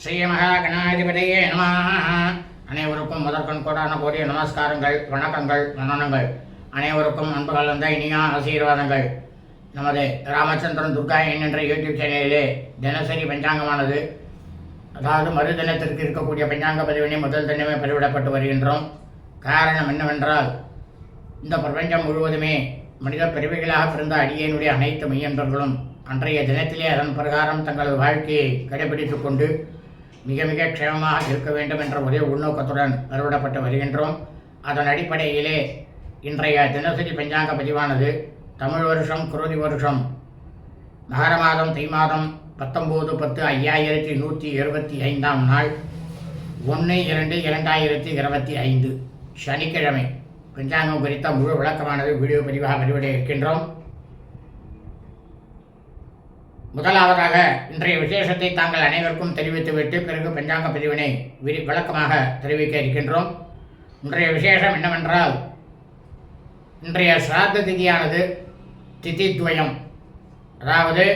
ஸ்ரீ மகாகணாதிபதியே நம. அனைவருக்கும் முதற்கண் கோடான கோடிய நமஸ்காரங்கள் வணக்கங்கள் வணனங்கள் அனைவருக்கும் அன்பு கலந்த இனியா ஆசீர்வாதங்கள். நமது ராமச்சந்திரன் துர்கா என்ற யூடியூப் சேனலிலே தினசரி பஞ்சாங்கமானது அதாவது மறு தினத்திற்கு இருக்கக்கூடிய பஞ்சாங்க பதிவினை முதல் தினமே பதிவிடப்பட்டு வருகின்றோம். காரணம் என்னவென்றால் இந்த பிரபஞ்சம் முழுவதுமே மனித பிறவிகளாக பிறந்த அடியனுடைய அனைத்து மையன்பர்களும் அன்றைய தினத்திலே அதன் பிரகாரம் தங்களது வாழ்க்கையை கடைபிடித்துக் கொண்டு மிக மிக க்ஷேமமாக இருக்க வேண்டும் என்ற ஒரே உள்நோக்கத்துடன் வருவிடப்பட்டு வருகின்றோம். அதன் அடிப்படையிலே இன்றைய தினசரி பஞ்சாங்க பதிவானது தமிழ் வருஷம் குருதி வருஷம். மகர மாதம் தை மாதம் பத்தொம்போது பத்து ஐயாயிரத்தி நூற்றி இருபத்தி ஐந்தாம் நாள் ஒன்று இரண்டு இரண்டாயிரத்தி இருபத்தி ஐந்து. சனிக்கிழமை பஞ்சாங்கம் குறித்த முழு விளக்கமானது வீடியோ பதிவாக பதிவிட இருக்கின்றோம். முதலாவதாக இன்றைய விசேஷத்தை தாங்கள் அனைவருக்கும் தெரிவித்துவிட்டு பிறகு பஞ்சாங்க பதிவினை விரி விளக்கமாக தெரிவிக்க இருக்கின்றோம். இன்றைய விசேஷம் என்னவென்றால் இன்றைய சிராத்த திதியானது திதித்வயம். அதாவது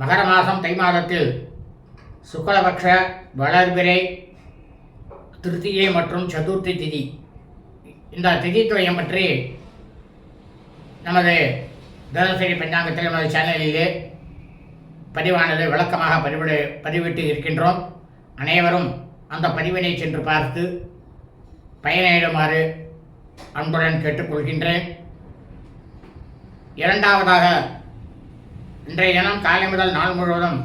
மகர மாதம் தை மாதத்தில் சுக்லபக்ஷ வளர்பிறை திருத்தியை மற்றும் சதுர்த்தி திதி. இந்த திதித்துவயம் பற்றி நமது தினசரி பஞ்சாங்கத்தில் நமது சேனலிலே பதிவானது விளக்கமாக பதிவிடு பதிவிட்டு இருக்கின்றோம். அனைவரும் அந்த பதிவினை சென்று பார்த்து பயனிடுமாறு அன்புடன் கேட்டுக்கொள்கின்றேன். இரண்டாவதாக இன்றைய தினம் காலை முதல் நாள் முழுவதும்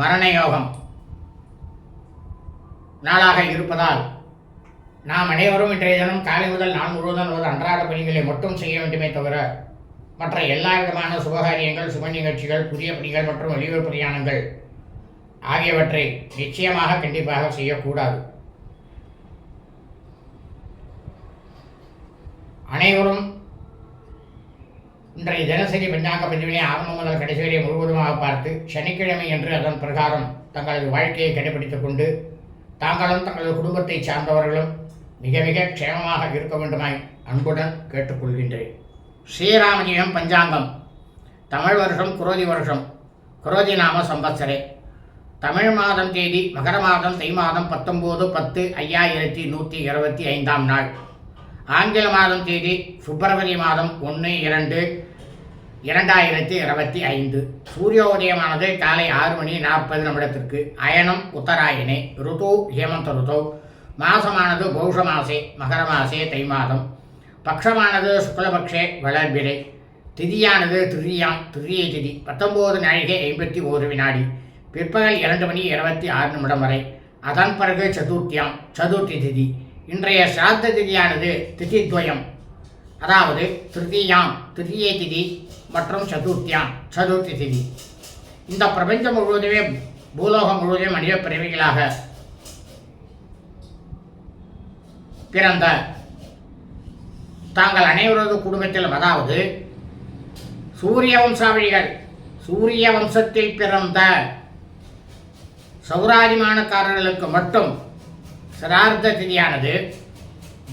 மரண யோகம் நாளாக இருப்பதால் நாம் அனைவரும் இன்றைய தினம் காலை முதல் நாள் முழுவதும் ஒரு அன்றாட பணிகளை மட்டும் செய்ய வேண்டுமே தவிர மற்ற எல்லா விதமான சுபகாரியங்கள் சுப நிகழ்ச்சிகள் புதிய பணிகள் மற்றும் வெளியூர் பிரயாணங்கள் ஆகியவற்றை நிச்சயமாக கண்டிப்பாக செய்யக்கூடாது. அனைவரும் இன்றைய தினசரி பஞ்சாங்க பதிவினை ஆரம்பம் முதல் கடைசி வரை முழுவதுமாக பார்த்து சனிக்கிழமை என்று அதன் பிரகாரம் தங்களது வாழ்க்கையை கடைபிடித்துக் கொண்டு தாங்களும் தங்களது குடும்பத்தை சார்ந்தவர்களும் மிக மிக க்ஷேமமாக இருக்க வேண்டுமாய் அன்புடன் கேட்டுக்கொள்கின்றேன். ஸ்ரீராமஜியம் பஞ்சாங்கம். தமிழ் வருஷம் குரோதி வருஷம். குரோதி நாம சம்பத்சரே. தமிழ் மாதம் தேதி மகர மாதம் தை மாதம் பத்தொம்போது பத்து ஐயாயிரத்தி நூற்றி இருபத்தி ஐந்தாம் நாள். ஆங்கில மாதம் தேதி பிப்ரவரி மாதம் ஒன்று இரண்டு இரண்டாயிரத்தி இருபத்தி ஐந்து. சூரியோதயமானது காலை ஆறு மணி நாற்பது நிமிடத்திற்கு. அயனம் உத்தராயணே. ருது ஹேமந்த ருதோ. மாசமானது பௌஷ மாசே மகர மாசே தை மாதம். பக்ஷமானது சுக்லபக்ஷே வளர்பிறை. திதியானது திருதியாம் திருதியை திதி. பத்தொம்போது நாழிகை ஐம்பத்தி ஓரு வினாடி. பிற்பகல் இரண்டு மணி இருபத்தி ஆறு நிமிடம் வரை. அதன் பிறகு சதுர்த்தியாம் சதுர்த்தி திதி. இன்றைய சிராத்த திதியானது திதித்வயம். அதாவது திருதியாம் திருதியை திதி மற்றும் சதுர்த்தியாம் சதுர்த்தி திதி. இந்த பிரபஞ்சம் முழுவதுமே பூலோகம் முழுவதும் மனித பிறவிகளாக பிறந்த தாங்கள் அனைவரது குடும்பத்திலும் அதாவது சூரிய வம்சாவளிகள் சூரிய வம்சத்தில் பிறந்த சௌராதிமானக்காரர்களுக்கு மட்டும் சிரார்த்த திதியானது.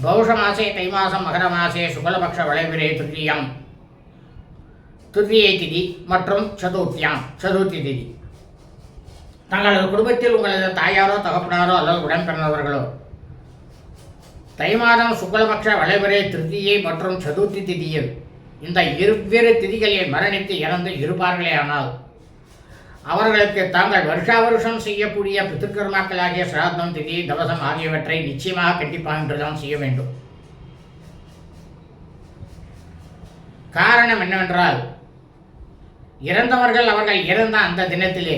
பௌஷ மாசே தை மாதம் மகர மாசே சுகலபக்ஷ வளைவிரே திருதியம் திருதியை திதி மற்றும் சதுர்த்தியாம் சதுர்த்தி திதி. தங்களது குடும்பத்தில் உங்களது தாயாரோ தகப்பனாரோ அல்லது உடன்பிறந்தவர்களோ தை மாதம் சுக்லபக்ஷ வளைவரே திருதியை மற்றும் சதுர்த்தி திதியில் இந்த இருவேறு திதிகளில் மரணித்து இறந்து இருப்பார்களே ஆனால் அவர்களுக்கு தாங்கள் வருஷா வருஷம் செய்யக்கூடிய பித்திருக்கர்மாக்களாகிய சிராத்தம் திதி தவசம் ஆகியவற்றை நிச்சயமாக கண்டிப்பாக என்றுதான் செய்ய வேண்டும். காரணம் என்னவென்றால் இறந்தவர்கள் அவர்கள் இறந்த அந்த தினத்திலே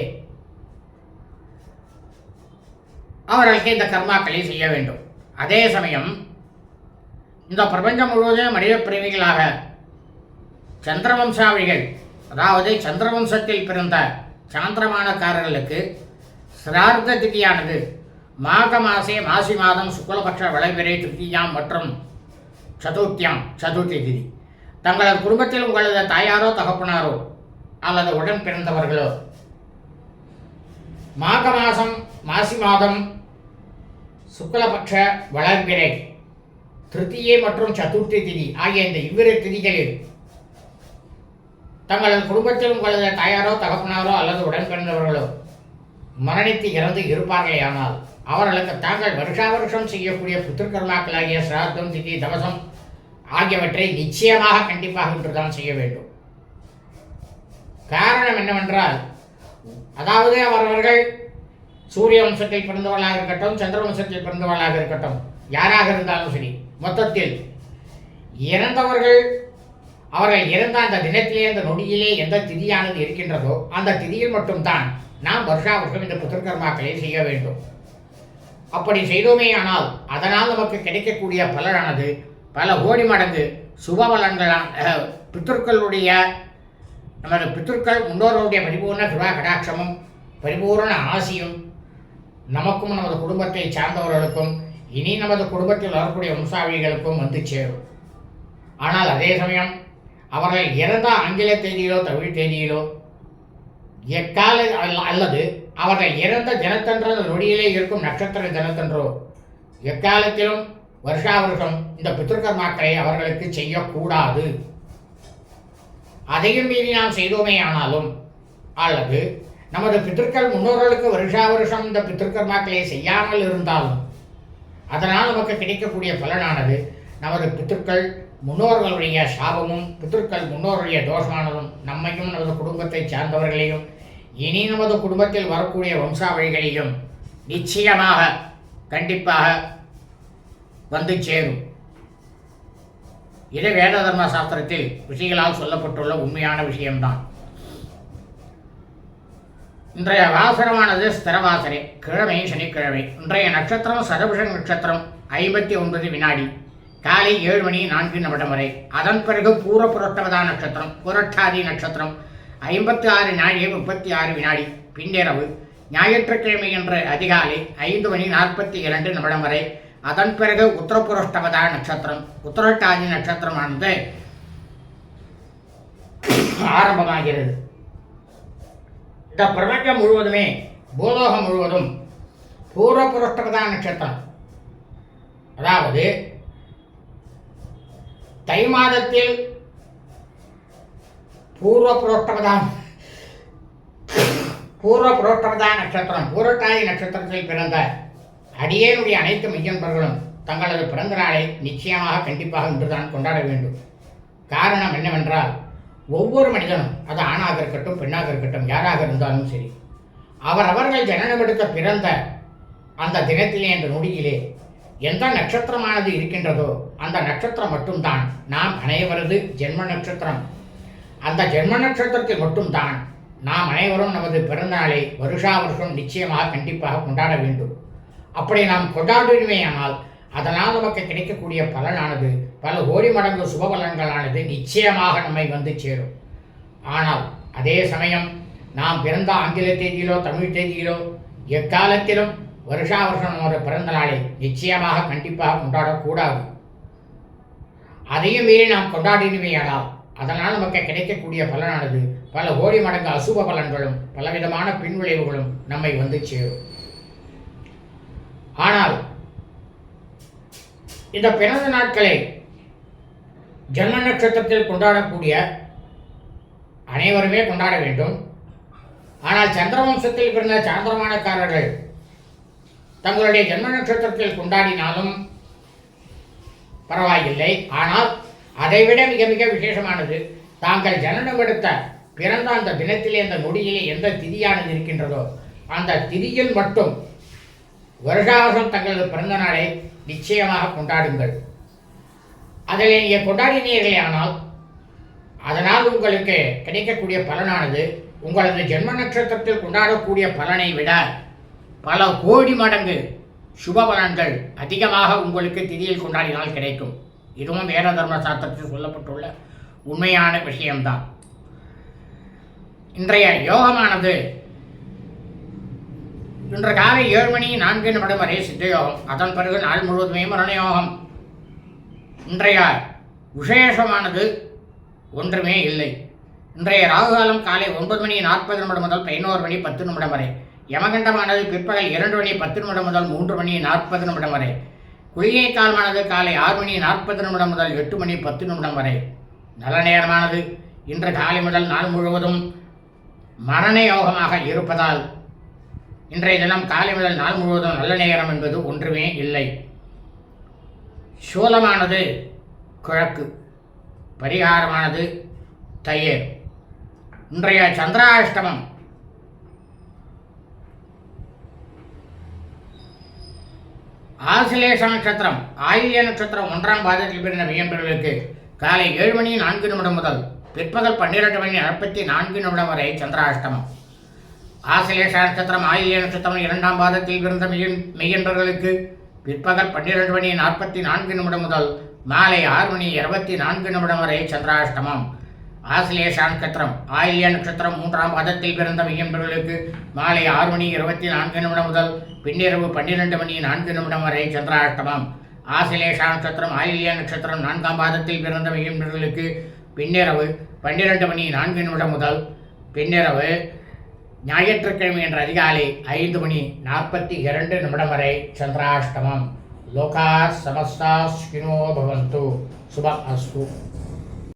அவர்களுக்கு இந்த கர்மாக்களை செய்ய வேண்டும். அதே சமயம் இந்த பிரபஞ்சம் முழுவதும் மனித பிரேமிகளாக சந்திரவம்சாவிகள் அதாவது சந்திரவம்சத்தில் பிறந்த சாந்திரமானக்காரர்களுக்கு சிரார்த்த திதியானது. மாக மாசே மாசி மாதம் சுக்லபக்ஷ விளைவிரை திருத்தியாம் மற்றும் சதுர்த்தியாம் சதுர்த்தி திதி. தங்களது குடும்பத்தில் உங்களது தாயாரோ தகப்பனாரோ அல்லது உடன் பிறந்தவர்களோ மாக மாதம் மாசி மாதம் சுக்லபட்ச வளர்பிறை திருத்தியை மற்றும் சதுர்த்தி திதி ஆகிய இந்த இவ்விரு திதிகளில் தங்களது குடும்பத்தில் உங்களது தாயாரோ தகப்பனாரோ அல்லது உடன்பிறந்தவர்களோ மரணித்து இறந்து இருப்பார்களேயானால் அவர்களுக்கு தாங்கள் வருஷா வருஷம் செய்யக்கூடிய புத்திருக்கர்மாக்களாகிய சிராத்தம் திதி தவசம் ஆகியவற்றை நிச்சயமாக கண்டிப்பாக இன்றுதான் செய்ய வேண்டும். காரணம் என்னவென்றால் அதாவது அவரவர்கள் சூரிய வம்சத்தில் பிறந்தவளாக இருக்கட்டும் சந்திர வம்சத்தில் பிறந்தவளாக இருக்கட்டும் யாராக இருந்தாலும் சரி மொத்தத்தில் இறந்தவர்கள் அவர்கள் இறந்த அந்த தினத்திலே அந்த நொடியிலே எந்த திதியானது இருக்கின்றதோ அந்த திதியில் மட்டும்தான் நாம் வருஷா வருஷம் இந்த புத்திரகர்மாக்களை செய்ய வேண்டும். அப்படி செய்தோமே ஆனால் அதனால் நமக்கு கிடைக்கக்கூடிய பலனானது பல கோடி மடங்கு சுப பலன்களான அஹ், நமது பித்ருக்கள் முன்னோர்களுடைய பரிபூர்ண சுபா கடாட்சமும் பரிபூர்ண ஆசியும் நமக்கும் நமது குடும்பத்தை சார்ந்தவர்களுக்கும் இனி நமது குடும்பத்தில் வரக்கூடிய வம்சாவிகளுக்கும் வந்து சேரும். ஆனால் அதே சமயம் அவர்கள் இறந்த ஆங்கில தேதியிலோ தமிழ் தேதியிலோ எக்கால அல்லது அவர்கள் இறந்த தினத்தன்ற நொடியிலே இருக்கும் நட்சத்திர தினத்தன்றோ எக்காலத்திலும் வருஷா வருஷம் இந்த பித்ருக்கர்மாக்களை அவர்களுக்கு செய்யக்கூடாது. அதையும் மீறி நாம் செய்தோமே ஆனாலும் அல்லது நமது பித்திருக்கள் முன்னோர்களுக்கு வருஷா வருஷம் இந்த பித்திருக்கர்மாக்களை செய்யாமல் இருந்தாலும் அதனால் நமக்கு கிடைக்கக்கூடிய பலனானது நமது பித்திருக்கள் முன்னோர்களுடைய சாபமும் பித்திருக்கள் முன்னோர்களுடைய தோஷமானதும் நம்மையும் நமது குடும்பத்தை சார்ந்தவர்களையும் இனி நமது குடும்பத்தில் வரக்கூடிய வம்சாவழிகளையும் நிச்சயமாக கண்டிப்பாக வந்து சேரும். இது வேத தர்ம சாஸ்திரத்தில் ரிஷிகளால் சொல்லப்பட்டுள்ள உண்மையான விஷயம்தான். இன்றைய வாசனமானது ஸ்திரவாசனை. கிழமை சனிக்கிழமை. இன்றைய நட்சத்திரம் சதபுஷன் நட்சத்திரம் ஐம்பத்தி ஒன்பது வினாடி. காலை ஏழு மணி நான்கு நிமிடம் வரை. அதன் பிறகு பூர புரட்டவதா நட்சத்திரம் புரட்டாதி நட்சத்திரம். ஐம்பத்தி ஆறு நாழிகை முப்பத்தி ஆறு வினாடி. பின்னிரவு. ஞாயிற்றுக்கிழமை என்று அதிகாலை ஐந்து மணி நாற்பத்தி இரண்டு நிமிடம் வரை. அதன் பிறகு உத்தரபுரஷ்டவதா நட்சத்திரம் உத்தரட்டாதி நட்சத்திரமானது ஆரம்பமாகிறது. இந்த பிரபஞ்சம் முழுவதுமே பூலோகம் முழுவதும் பூர்வ புரஷ்டபதா நட்சத்திரம். அதாவது தை மாதத்தில் பூர்வ புரோஷ்டபதா பூர்வ புரோஷ்டபதா நட்சத்திரம் பூரட்டாதி நட்சத்திரத்தில் பிறந்த அடியேனுடைய அனைத்து மெய்யன்பர்களும் தங்களது பிறந்த நாளை நிச்சயமாக கண்டிப்பாக இன்றுதான் கொண்டாட வேண்டும். காரணம் என்னவென்றால் ஒவ்வொரு மனிதனும் அது ஆணாக இருக்கட்டும் பெண்ணாக இருக்கட்டும் யாராக இருந்தாலும் சரி அவர் அவர்கள் ஜனனம் பிறந்த அந்த தினத்திலே என்ற நொடியிலே எந்த நட்சத்திரமானது இருக்கின்றதோ அந்த நட்சத்திரம் மட்டும்தான். நாம் அனைவரது ஜென்ம நட்சத்திரம். அந்த ஜென்ம நட்சத்திரத்தில் மட்டும்தான் நாம் அனைவரும் நமது பிறந்தநாளை வருஷா வருஷம் நிச்சயமாக கண்டிப்பாக கொண்டாட வேண்டும். அப்படி நாம் கொண்டாடுவேயானால் அதனால் நமக்கு கிடைக்கக்கூடிய பலனானது பல கோடி மடங்கு சுப பலன்களானது நிச்சயமாக நம்மை வந்து சேரும். ஆனால் அதே சமயம் நாம் பிறந்த ஆங்கில தேதியிலோ தமிழ் தேதியிலோ எக்காலத்திலும் வருஷா வருஷம் நமது பிறந்த நாளை நிச்சயமாக கண்டிப்பாக கொண்டாடக்கூடாது. அதையும் மீறி நாம் கொண்டாடினவையானால் அதனால் நமக்கு கிடைக்கக்கூடிய பலனானது பல கோடி மடங்கு அசுப பலன்களும் பலவிதமான பின்விளைவுகளும் நம்மை வந்து சேரும். ஆனால் இந்த பிறந்த நாட்களை ஜன்ம நட்சத்திரத்தில் கொண்டாடக்கூடிய அனைவருமே கொண்டாட வேண்டும். ஆனால் சந்திரவம்சத்தில் பிறந்த சாந்திரமானக்காரர்கள் தங்களுடைய ஜன்ம நட்சத்திரத்தில் கொண்டாடினாலும் பரவாயில்லை. ஆனால் அதைவிட மிக மிக விசேஷமானது தாங்கள் ஜனனம் எடுத்த பிறந்த அந்த தினத்திலே அந்த நொடியிலே எந்த திதியானது இருக்கின்றதோ அந்த திதியில் மட்டும் வருஷாவசம் தங்களது பிறந்த நாளை நிச்சயமாக கொண்டாடுங்கள். அதில் நீங்கள் கொண்டாடினீர்களே ஆனால் அதனால் உங்களுக்கு கிடைக்கக்கூடிய பலனானது உங்களது ஜென்ம நட்சத்திரத்தில் கொண்டாடக்கூடிய பலனை விட பல கோடி மடங்கு சுப பலன்கள் அதிகமாக உங்களுக்கு திதியில் கொண்டாடினால் கிடைக்கும். இதுவும் வேத தர்ம சாஸ்திரத்தில் சொல்லப்பட்டுள்ள உண்மையான விஷயம்தான். இன்றைய யோகமானது இன்று காலை ஏழு மணி நான்கு நிமிடம் வரை சித்தயோகம் அதன் பிறகு நாள் முழுவதுமே மரணயோகம் இன்றைய விசேஷமானது ஒன்றுமே இல்லை. இன்றைய ராகுகாலம் காலை ஒன்பது மணி நாற்பது நிமிடம் முதல் பதினோரு மணி பத்து நிமிடம் வரை. யமகண்டமானது பிற்பகல் இரண்டு மணி பத்து நிமிடம் முதல் மூன்று மணி நாற்பது நிமிடம் வரை. குளிகை காலமானது காலை ஆறு மணி நாற்பது நிமிடம் முதல் எட்டு மணி பத்து நிமிடம் வரை. நல்ல நேரமானது. இன்று காலை முதல் நாள் முழுவதும் மரண யோகமாக இருப்பதால் இன்றைய தினம் காலை முதல் நாள் முழுவதும் நல்ல நேரம் என்பது ஒன்றுமே இல்லை. சூலமானது கிழக்கு பரிகாரமானது தையர். இன்றைய சந்திராஷ்டமம். ஆசிலேஷ நட்சத்திரம் ஆயில்ய நட்சத்திரம் ஒன்றாம் பாதத்தில் பிறந்த வியம்பர்களுக்கு காலை ஏழு மணி நான்கு நிமிடம் முதல் பிற்பகல் பன்னிரெண்டு மணி நாற்பத்தி நான்கு நிமிடம் வரை சந்திராஷ்டமம். ஆசிலேஷ நட்சத்திரம் ஆயில்ய நட்சத்திரம் இரண்டாம் பாதத்தில் பிறந்த மெய்யன் மெய்யன்பர்களுக்கு பிற்பகல் பன்னிரண்டு மணி நாற்பத்தி நான்கு நிமிடம் முதல் மாலை ஆறு மணி இருபத்தி நான்கு நிமிடம் வரை சந்திராஷ்டமம். ஆசிலேஷா நட்சத்திரம். ஆயில்ய நட்சத்திரம் மூன்றாம் பாதத்தில் பிறந்த மெய்யன்பர்களுக்கு மாலை ஆறு மணி இருபத்தி நான்கு நிமிடம் முதல் பின்னிரவு பன்னிரண்டு மணி நான்கு நிமிடம் வரை சந்திராஷ்டமம். ஆசிலேஷா நட்சத்திரம் ஆயில்ய நட்சத்திரம் நான்காம் பாதத்தில் பிறந்த மெய்யன்பர்களுக்கு பின்னிரவு பன்னிரண்டு மணி நான்கு நிமிடம் முதல் பின்னிரவு ஞாயிற்றுக்கிழமை என்ற அதிகாலை ஐந்து மணி நாற்பத்தி இரண்டு நிமிடம் வரை சந்திராஷ்டமம். லோகா சமஸ்தா ஸ்கினோ பவந்து. சுப அஸ்து.